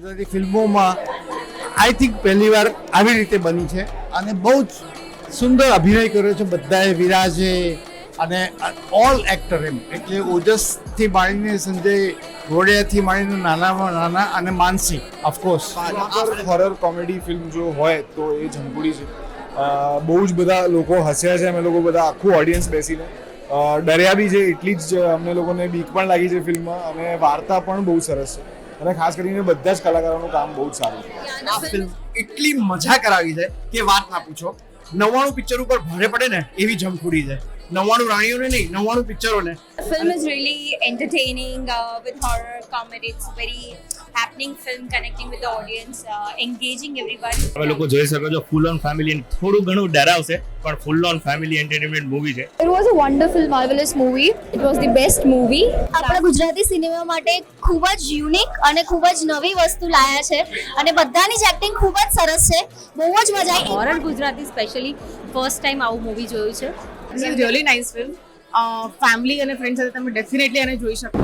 ગુજરાતી ફિલ્મોમાં I think પહેલીવાર આવી રીતે બની છે અને બહુ જ સુંદર અભિનય કર્યો છે. બધાએ વિરાજે અને ઓલ એક્ટર એમ. એટલે ઓજસથી માંડીને સંજય ઘોડિયાથી માંડીને નાનામાં નાના અને Mansi of course horror comedy film જો હોય તો એ જંકુડી છે. બહુ જ બધા લોકો હસ્યા છે. અમે લોકો બધા આખું ઓડિયન્સ બેસીને. ડર્યા બી છે. એટલી જ અમને લોકોને બીક પણ લાગી છે ફિલ્મમાં અને વાર્તા પણ બહુ સરસ છે. અને ખાસ કરીને બધા જ કલાકારોનું કામ બહુ જ સારું છે. આ ફિલ્મ એટલી મજા કરાવી છે કે વાત ના પૂછો. નવ્વાણું પિક્ચર ઉપર ભારે પડે ને એવી જમખુડી છે. નવ્વાણું રાણીઓને નહીં, નવ્વાણું પિક્ચરોને The film is really entertaining uh, with horror, comedy. It's very happening film, connecting with the audience, uh, engaging everybody. તમે લોકો જોઈ શકો છો ફૂલ ઓન ફેમિલી થોડું ઘણું ડરાવશે પણ full on family entertainment movie છે It was a wonderful, marvelous movie. It was the best movie. આપણા ગુજરાતી સિનેમા માટે ખૂબ જ યુનિક અને ખૂબ જ નવી વસ્તુ લાયા છે અને બધાની જ એક્ટિંગ ખૂબ જ સરસ છે બહુ જ મજા આવી horror Gujarati specially first time આવું મૂવી જોયું છે it's a really nice film family અને ફ્રેન્ડ સાથે તમે ડેફિનેટલી એને જોઈ શકો.